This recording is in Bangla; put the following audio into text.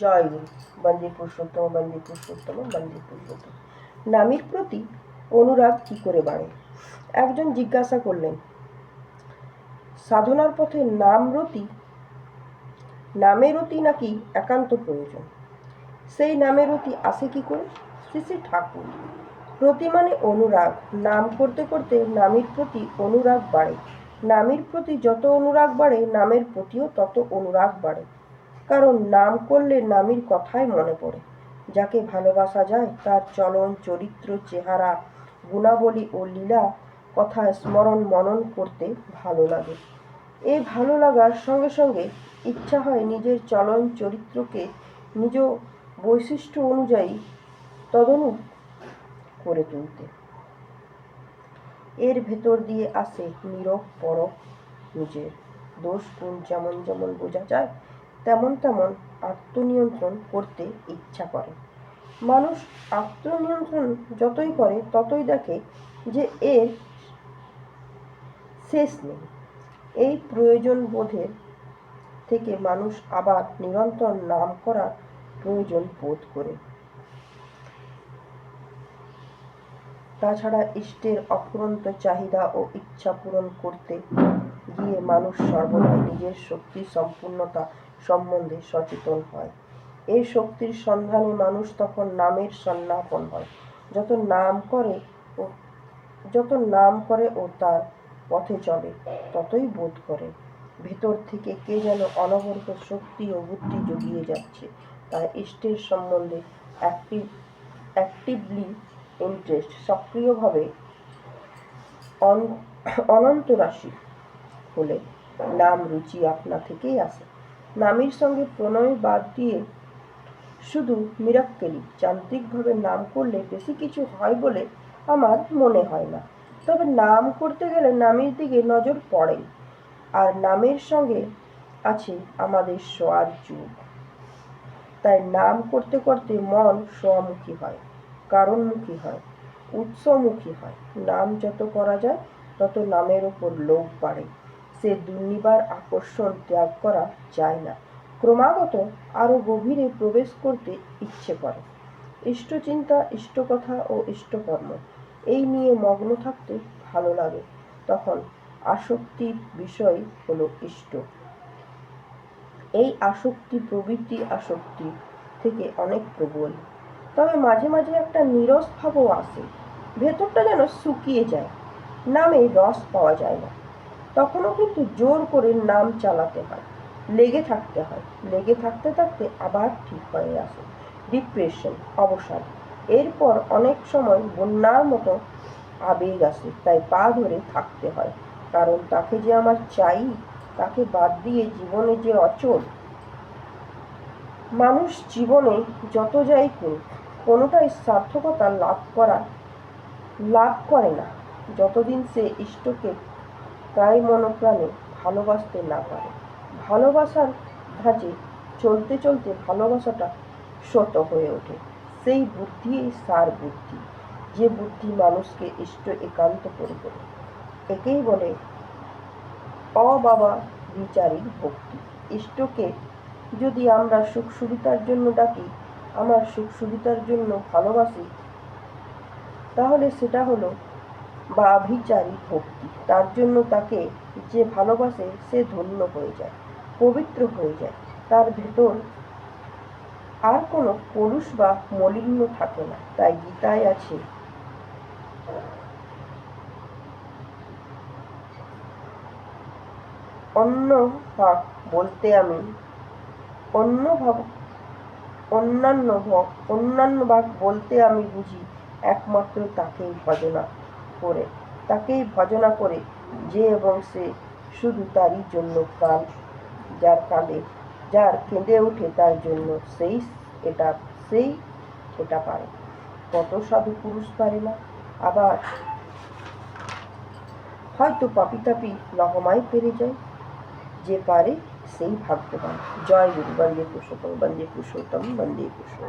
জয়। গুরু বন্দে পুরুষোত্তম বন্দে পুরুষোত্তম বন্দে পুরুষোত্তম। নামের প্রতি অনুরাগ কি করে বাড়ে? একজন জিজ্ঞাসা করলেন, সাধনার পথে নামরতি নামের অতি নাকি একান্ত প্রয়োজন? সেই নামের অতি আসে কি করে? শ্রী শ্রী ঠাকুর। প্রতি মানে অনুরাগ। নাম করতে করতে নামের প্রতি অনুরাগ বাড়ে। নামের প্রতি যত অনুরাগ বাড়ে, নামের প্রতিও তত অনুরাগ বাড়ে। কারণ নাম করলে নামের কথাই মনে পড়ে। যাকে ভালোবাসা যায়, তার চলন, চরিত্র, চেহারা, গুণাবলী ও লীলা কথা স্মরণ, মনন করতে ভালো লাগে। এই ভালো লাগার সঙ্গে সঙ্গে ইচ্ছা হয় নিজের চলন, চরিত্রকে নিজ বৈশিষ্ট্য অনুযায়ী তদনুপ করে তুলতে। এর ভেতর দিয়ে আসে নীরব, পরক, নিজের দোষ, গুণ যেমন যেমন বোঝা যায় তেমন তেমন আত্মনিয়ন্ত্রণ করতে ইচ্ছা করে। মানুষ আত্মনিয়ন্ত্রণ যতই করে, ততই দেখে যে এর শেষ নেই। এই প্রয়োজন বোধের থেকে মানুষ আবার নিরন্তর নাম করার প্রয়োজন বোধ করে। তাছাড়া ইষ্টের অফুরন্ত চাহিদা ও ইচ্ছা পূরণ করতে গিয়ে মানুষ সর্বদা নিজের শক্তি, সম্পূর্ণতা সম্বন্ধে সচেতন হয়। এই শক্তির সন্ধানে মানুষ তখন নামের সন্নাপন হয়। যত নাম করে ও যত নাম করে ও তার পথে চলে, ততই বোধ করে। ভেতর থেকে কে যেন অনবরত শক্তি ও বুদ্ধি জুগিয়ে যাচ্ছে। তার ইষ্টের সম্বন্ধে অ্যাক্টিভ অ্যাক্টিভলি ইন্টারেস্ট সক্রিয়ভাবে অন- অনন্ত রাশি হলে নাম রুচি আপনা থেকেই আসে। নামের সঙ্গে প্রণয় বাদ দিয়ে শুধু মিরাক্কেলি যান্ত্রিকভাবে নাম করলে বেশি কিছু হয় বলে আমার মনে হয় না। তবে নাম করতে গেলে নামের দিকে নজর পড়ে আর নামের সঙ্গে আছে আমাদের সোয়ার যুগ। তাই নাম করতে করতে মন স্বমুখী হয়, কারণমুখী হয়, উৎসমুখী হয়। নাম যত করা যায়, তত নামের ওপর লোভ বাড়ে। সে দুর্নিবার আকর্ষণ ত্যাগ করা যায় না। ক্রমাগত আরও গভীরে প্রবেশ করতে ইচ্ছে করে। ইষ্টচিন্তা, ইষ্টকথা ও ইষ্টকর্ম, এই নিয়ে মগ্ন থাকতে ভালো লাগে। তখন আসক্তির বিষয় হলো ইষ্ট। এই আসক্তি প্রবৃত্তি আসক্তি থেকে অনেক প্রবল। তবে মাঝে মাঝে একটা নিরস ভাবও আসে। ভেতরটা যেন শুকিয়ে যায়। নামে রস পাওয়া যায় না। তখনও কিন্তু জোর করে নাম চালাতে হয়। লেগে থাকতে হয়। লেগে থাকতে থাকতে আবার ঠিক হয়ে আসে। ডিপ্রেশন অবসাদ। এরপর অনেক সময় বন্যার মতো আবেগ আসে, তাই পা ধরে থাকতে হয়। কারণ তাকে যে আমার চাই, তাকে বাদ দিয়ে জীবনে যে অচল, মানুষ জীবনে যত যাই করুক, কোনোটাই সার্থকতা লাভ করা, লাভ করে না। যতদিন সে ইষ্টকে প্রায় মনপ্রাণে ভালোবাসতে না পারে। ভালোবাসার ধাঁচে চলতে চলতে ভালোবাসাটা শত হয়ে ওঠে। সেই বুদ্ধি সার বুদ্ধি, যে বুদ্ধি মানুষকে ইষ্ট একান্ত করে তোলে। একেই বলে অবাবা বিচারী ভক্তি। ইষ্টকে যদি আমরা সুখ সুবিধার জন্য ডাকি, আমার সুখ সুবিধার জন্য ভালোবাসি, তাহলে সেটা হলো বা বিচারী ভক্তি। তার জন্য তাকে যে ভালোবাসে, সে ধন্য হয়ে যায়, পবিত্র হয়ে যায়। তার ভেতর আর কোনো পরুষ বা মলিন্য থাকে না। তাই গীতায় আছে অন্য ভাগ বলতে আমি অন্য ভাব অন্যান্য ভ- অন্যান্য ভাগ বলতে আমি বুঝি, একমাত্র তাকেই ভজনা। করে, তাকেই ভজনা করে যে এবং সে শুধু তারই জন্য প্রাণ। যার কাঁদে যার কেঁদে ওঠে তার জন্য সেই, এটা সেই, এটা পারে। কত সাধু পুরুষ পারে না। আবার হয়তো পাপি তাপি লহমায় পেরে যায়। যে পারে সেই ভাগ্যবান। জয় গুরু, বন্দে পুরুষোত্তম বন্দে পুরুষোত্তম বন্দে পুরুষোত্তম।